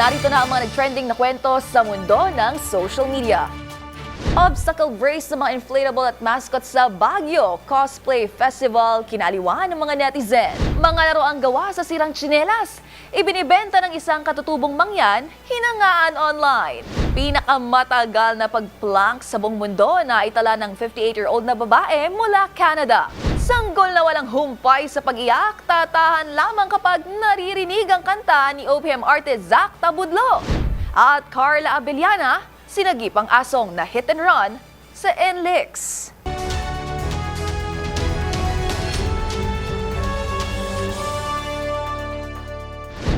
narito na ang mga nag-trending na kwento sa mundo ng social media. Obstacle race sa mga inflatable at mascot sa Baguio Cosplay Festival kinaliwan ng mga netizen. Mga laro ang gawa sa sirang tsinelas. Ibinibenta ng isang katutubong mangyan, hinangaan online. Pinakamatagal na pagplank sa buong mundo na itala ng 58-year-old na babae mula Canada. Sanggol na walang humpay sa pag-iyak, tatahan lamang kapag naririnig ang kanta ni OPM artist Zach Tabudlo. At Carla Abellana, sinagip ang asong na hit and run sa NLEX.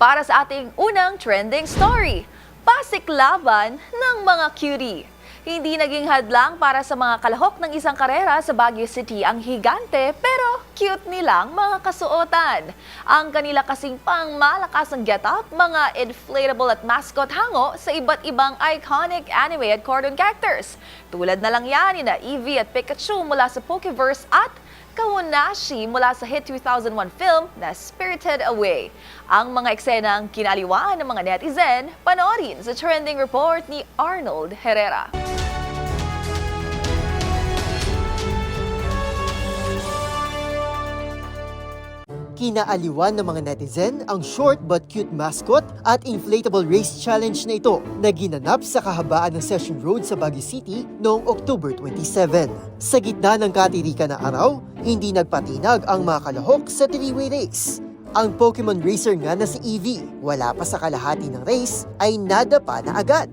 Para sa ating unang trending story, pasiklaban ng mga cutie. Hindi naging hadlang para sa mga kalahok ng isang karera sa Baguio City ang higante pero cute nilang mga kasuotan. Ang kanila kasing pangmalakas ang getup, mga inflatable at mascot hango sa iba't ibang iconic anime at cartoon characters. Tulad na lang yan ni Eevee at Pikachu mula sa Pokeverse at Kawonashi mula sa hit 2001 film na Spirited Away. Ang mga eksenang kinaliwan ng mga netizen, panoorin sa trending report ni Arnold Herrera. Kinaaliwan ng mga netizen ang short but cute mascot at inflatable race challenge na ito na ginanap sa kahabaan ng Session Road sa Baguio City noong October 27. Sa gitna ng katirikan na araw, hindi nagpatinag ang mga kalahok sa three-way race. Ang Pokemon racer nga na si Eevee, wala pa sa kalahati ng race, ay nadapa na agad.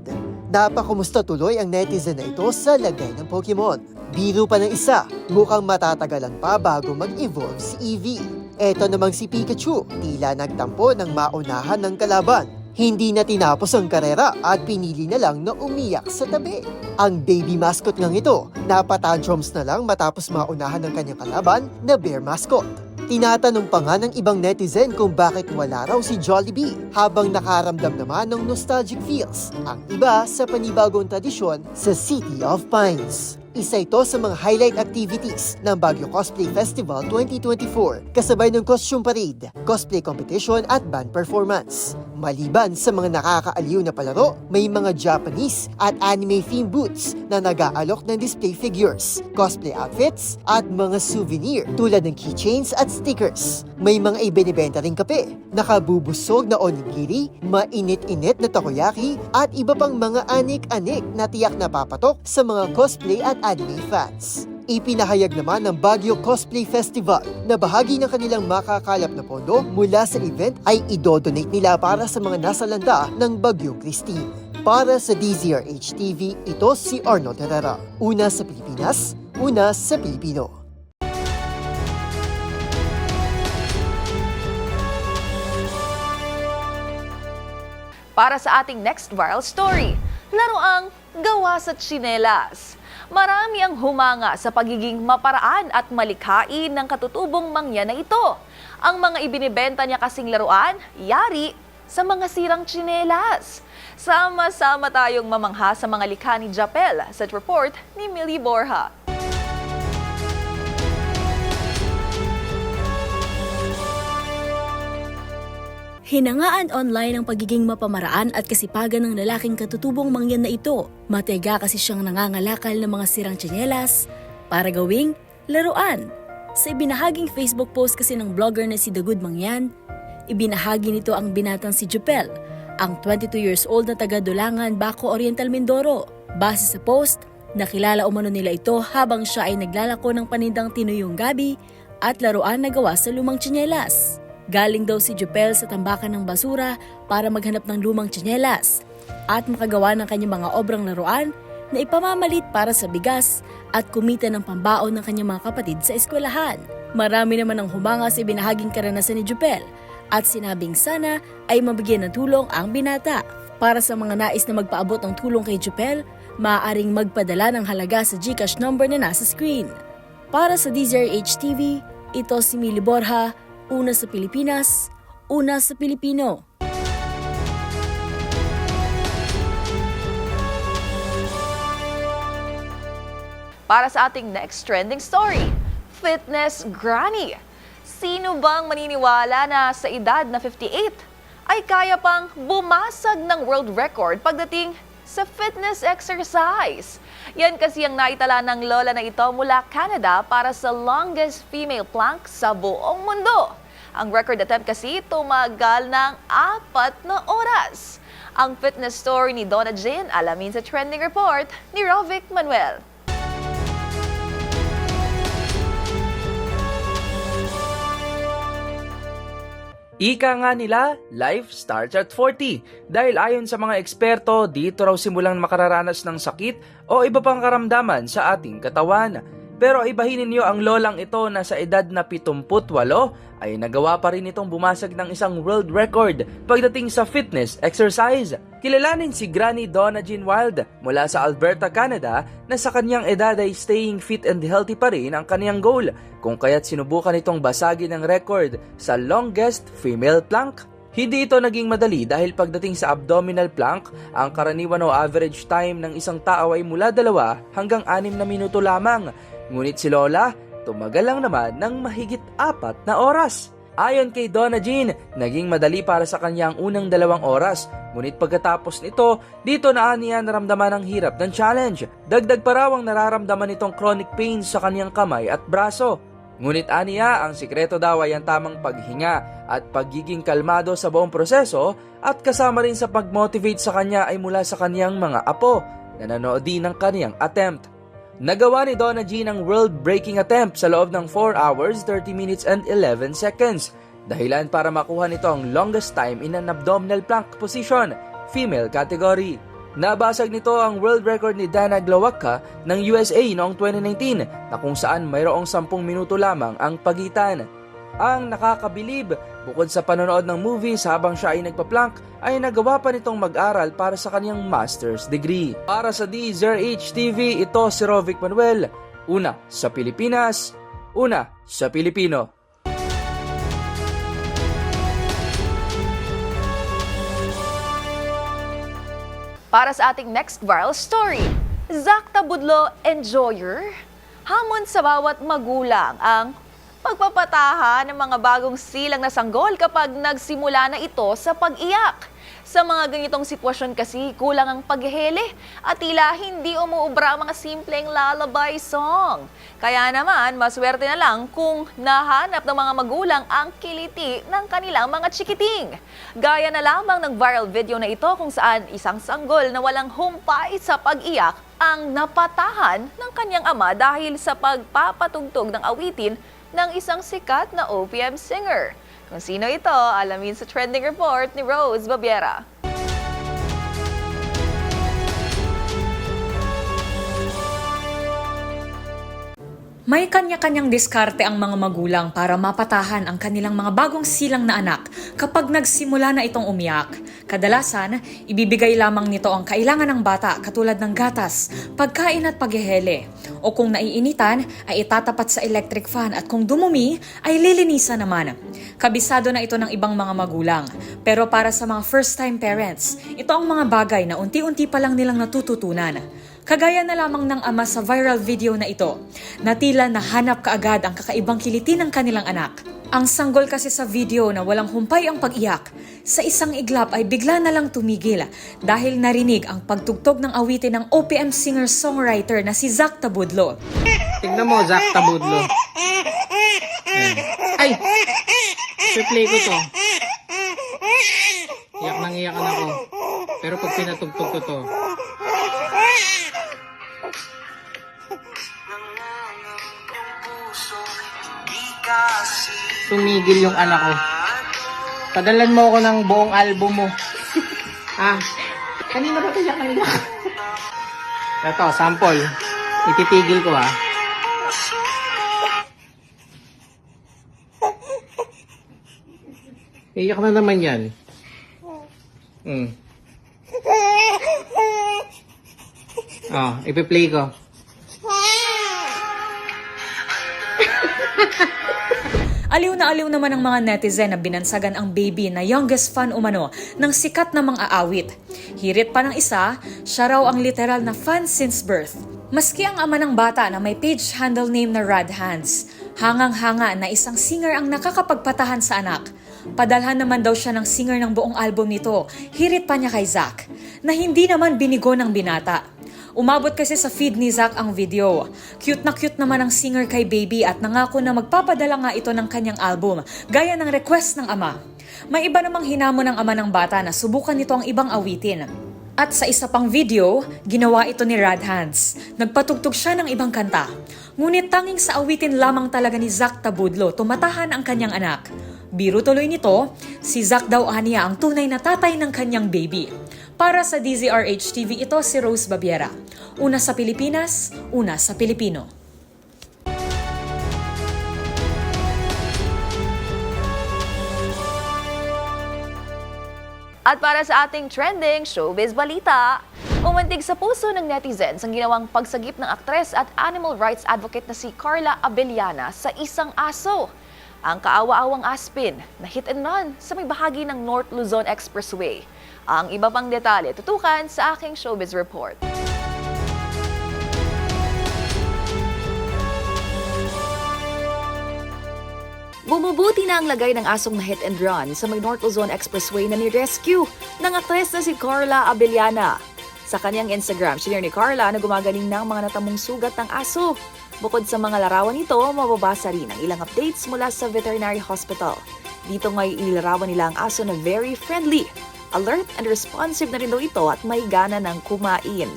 Napakumusta tuloy ang netizen na ito sa lagay ng Pokemon. Biro pa ng isa, mukhang matatagalan pa bago mag-evolve si Eevee. Eto namang si Pikachu, tila nagtampo ng maunahan ng kalaban. Hindi na tinapos ang karera at pinili na lang na umiyak sa tabi. Ang baby mascot ngang ito, napatantrums na lang matapos maunahan ng kanyang kalaban na bear mascot. Tinatanong pa nga ng ibang netizen kung bakit wala raw si Jollibee habang nakaramdam naman ng nostalgic feels ang iba sa panibagong tradisyon sa City of Pines. Isa ito sa mga highlight activities ng Baguio Cosplay Festival 2024 kasabay ng costume parade, cosplay competition at band performance. Maliban sa mga nakakaaliw na palaro, may mga Japanese at anime theme booths na nag-aalok ng display figures, cosplay outfits at mga souvenir tulad ng keychains at stickers. May mga ibinibenta ring kape, nakabubusog na onigiri, mainit-init na takoyaki at iba pang mga anik-anik na tiyak na papatok sa mga cosplay at anime fans. Ipinahayag naman ng Baguio Cosplay Festival na bahagi ng kanilang makakalap na pondo mula sa event ay idodonate nila para sa mga nasa landa ng Baguio Christine. Para sa DZRH TV, ito si Arnold Herrera. Una sa Pilipinas, una sa Pilipino. Para sa ating next viral story, laruang gawa sa tsinelas. Marami ang humanga sa pagiging maparaan at malikhain ng katutubong mangyan na ito. Ang mga ibinibenta niya kasing laruan, yari sa mga sirang tsinelas. Sama-sama tayong mamangha sa mga likha ni Japel sa report ni Millie Borja. Hinangaan online ang pagiging mapamaraan at kasipagan ng lalaking katutubong mangyan na ito. Matega kasi siyang nangangalakal ng mga sirang tsinelas para gawing laruan. Sa ibinahaging Facebook post kasi ng blogger na si Dagud Mangyan, ibinahagi nito ang binatang si Jupel, ang 22 years old na taga Dulangan, Baco Oriental, Mindoro. Base sa post, nakilala umano nila ito habang siya ay naglalako ng panindang tinuyong gabi at laruan na gawa sa lumang tsinelas. Galing daw si Jupel sa tambakan ng basura para maghanap ng lumang tsinelas at makagawa ng kanyang mga obrang laruan na ipamamalit para sa bigas at kumita ng pambaon ng kanyang mga kapatid sa eskwelahan. Marami naman ang humanga sa binahaging karanasan ni Jupel at sinabing sana ay mabigyan ng tulong ang binata. Para sa mga nais na magpaabot ng tulong kay Jupel, maaaring magpadala ng halaga sa GCash number na nasa screen. Para sa DZRH TV, ito si Mili Borja, una sa Pilipinas, una sa Pilipino. Para sa ating next trending story, Fitness Granny. Sino bang maniniwala na sa edad na 58 ay kaya pang bumasag ng world record pagdating sa fitness exercise? Yan kasi ang naitala ng lola na ito mula Canada para sa longest female plank sa buong mundo. Ang record attempt kasi tumagal ng apat na oras. Ang fitness story ni Donna Jane alamin sa trending report ni Rovic Manuel. Ika nga nila, life starts at 40. Dahil ayon sa mga eksperto, dito raw simulang makararanas ng sakit o iba pang karamdaman sa ating katawan. Pero ibahin ninyo ang lolang ito na sa edad na 78 ay nagawa pa rin itong bumasag ng isang world record pagdating sa fitness exercise. Kilalanin si Granny Donna Jean Wild mula sa Alberta, Canada na sa kanyang edad ay staying fit and healthy pa rin ang kanyang goal kung kaya't sinubukan itong basagin ng record sa longest female plank. Hindi ito naging madali dahil pagdating sa abdominal plank, ang karaniwan o average time ng isang tao ay mula dalawa hanggang anim na minuto lamang. Ngunit si Lola, tumagal lang naman ng mahigit apat na oras. Ayon kay Donna Jean, naging madali para sa kanyang unang dalawang oras. Ngunit pagkatapos nito, dito na niya naramdaman ang hirap ng challenge. Dagdag pa raw ang nararamdaman nitong chronic pain sa kanyang kamay at braso. Ngunit aniya, ang sikreto daw ay ang tamang paghinga at pagiging kalmado sa buong proseso at kasama rin sa pag-motivate sa kanya ay mula sa kanyang mga apo na nanood din ng kanyang attempt. Nagawa ni Donna G ang world-breaking attempt sa loob ng 4 hours, 30 minutes and 11 seconds. Dahilan para makuha nito ang longest time in an abdominal plank position, female category. Nabasag nito ang world record ni Dana Glowacka ng USA noong 2019 na kung saan mayroong 10 minuto lamang ang pagitan. Ang nakakabilib, bukod sa panonood ng movies habang siya ay nagpa-plank, ay nagawa pa nitong mag-aral para sa kanyang master's degree. Para sa DZRH TV, ito si Rovic Manuel. Una sa Pilipinas, una sa Pilipino. Para sa ating next viral story, Zakta Budlo Enjoyer. Hamon sa bawat magulang ang pagpapataha ng mga bagong silang na sanggol kapag nagsimula na ito sa pag-iyak. Sa mga ganitong sitwasyon kasi, kulang ang paghihili at tila hindi umuubra ang mga simpleng lullaby song. Kaya naman, maswerte na lang kung nahanap ng mga magulang ang kiliti ng kanilang mga chikiting. Gaya na lamang ng viral video na ito kung saan isang sanggol na walang humpay sa pag-iyak ang napatahan ng kanyang ama dahil sa pagpapatugtog ng awitin ng isang sikat na OPM singer. Kung sino ito, alamin sa trending report ni Rose Babiera. May kanya-kanyang diskarte ang mga magulang para mapatahan ang kanilang mga bagong silang na anak kapag nagsimula na itong umiyak. Kadalasan, ibibigay lamang nito ang kailangan ng bata katulad ng gatas, pagkain at paghihele. O kung naiinitan, ay itatapat sa electric fan at kung dumumi, ay lilinisan naman. Kabisado na ito ng ibang mga magulang. Pero para sa mga first-time parents, ito ang mga bagay na unti-unti pa lang nilang natututunan. Kagaya na lamang ng ama sa viral video na ito, na tila nahanap kaagad ang kakaibang kiliti ng kanilang anak. Ang sanggol kasi sa video na walang humpay ang pag-iyak, sa isang iglap ay bigla na lang tumigil dahil narinig ang pagtugtog ng awitin ng OPM singer-songwriter na si Zach Tabudlo. Tignan mo, Zach Tabudlo. Ay! Replay ko to. Iyak nang iyakan ako. Pero pag pinatugtog ko to, Sumigil yung anak ko. Padalan mo ako ng buong album mo. ah, kanina ba kaya kanina? Ito, sample. Ititigil ko ah. Iyak na naman yan. Mm. Oh, ipi-play ko. Aliw na aliw naman ang mga netizen na binansagan ang baby na youngest fan umano ng sikat na mga aawit. Hirit pa ng isa, siya raw ang literal na fan since birth. Maski ang ama ng bata na may page handle name na Rad Hands, hangang-hanga na isang singer ang nakakapagpatahan sa anak. Padalhan naman daw siya ng singer ng buong album nito, hirit pa niya kay Zack, na hindi naman binigo ng binata. Umabot kasi sa feed ni Zack ang video. Cute na cute naman ang singer kay Baby at nangako na magpapadala nga ito ng kanyang album, gaya ng request ng ama. May iba namang hinamon ng ama ng bata na subukan nito ang ibang awitin. At sa isa pang video, ginawa ito ni Rad Hands. Nagpatugtog siya ng ibang kanta. Ngunit tanging sa awitin lamang talaga ni Zack Tabudlo tumatahan ang kanyang anak. Biro tuloy nito, si Zack daw aniya ang tunay na tatay ng kanyang baby. Para sa DZRH TV, ito si Rose Babiera. Una sa Pilipinas, una sa Pilipino. At para sa ating trending showbiz balita, umantig sa puso ng netizens ang ginawang pagsagip ng aktres at animal rights advocate na si Carla Abellana sa isang aso. Ang kaawa-awang aspin na hit and run sa may bahagi ng North Luzon Expressway. Ang iba pang detalye tutukan sa aking showbiz report. Bumubuti na ang lagay ng asong na hit and run sa may North Luzon Expressway na ni-rescue ng aktres na si Carla Abellana. Sa kanyang Instagram, sinare ni Carla na gumagaling ng mga natamong sugat ng aso. Bukod sa mga larawan nito, mababasa rin ang ilang updates mula sa veterinary hospital. Dito ngay inilarawan nila ang aso na very friendly, alert and responsive na rin daw ito at may gana ng kumain.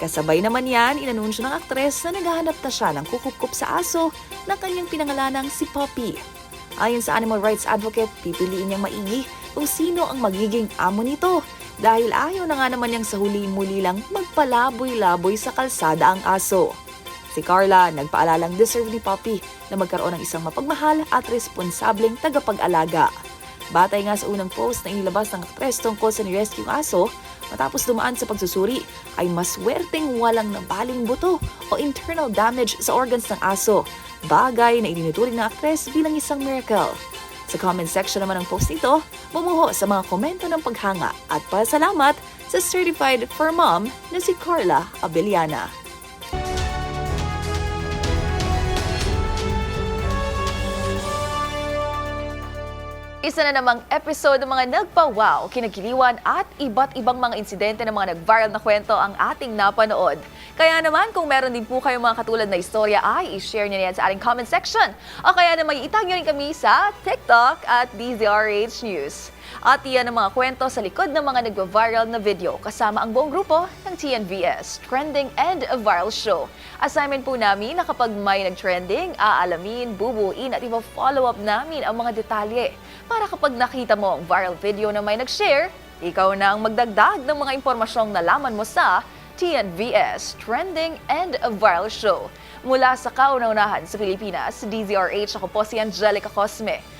Kasabay naman yan, inanunsyo ng aktres na naghahanap na siya ng kukup sa aso na kanyang pinangalanang si Poppy. Ayon sa animal rights advocate, pipiliin niyang maigi kung sino ang magiging amo nito dahil ayaw na nga naman niyang sa huli-muli lang magpalaboy-laboy sa kalsada ang aso. Si Carla nagpaalalang deserve ni Poppy na magkaroon ng isang mapagmahal at responsableng tagapag-alaga. Batay nga sa unang post na inilabas ng aktres tungkol sa ni-rescue aso, matapos dumaan sa pagsusuri, ay maswerteng walang nabaling buto o internal damage sa organs ng aso, bagay na itinuturing ng aktres bilang isang miracle. Sa comment section naman ng post nito, bumuho sa mga komento ng paghanga at pasalamat sa certified fur mom na si Carla Abellana. Isa na namang episode ng mga nagpa-wow, kinagiliwan at iba't ibang mga insidente ng mga nag-viral na kwento ang ating napanood. Kaya naman kung meron din po kayong mga katulad na istorya ay i-share niyo na yan sa ating comment section. O kaya naman itag niyo rin kami sa TikTok at DZRH News. At iyan ang mga kwento sa likod ng mga nagva-viral na video kasama ang buong grupo ng TNVS, Trending and a Viral Show. Assignment po namin na kapag may nag-trending, aalamin, bubuin at ipa-follow up namin ang mga detalye para kapag nakita mo ang viral video na may nag-share, ikaw na ang magdagdag ng mga impormasyong nalaman mo sa TNVS, Trending and a Viral Show. Mula sa kauna-unahan sa Pilipinas, DZRH, ako po si Angelica Cosme.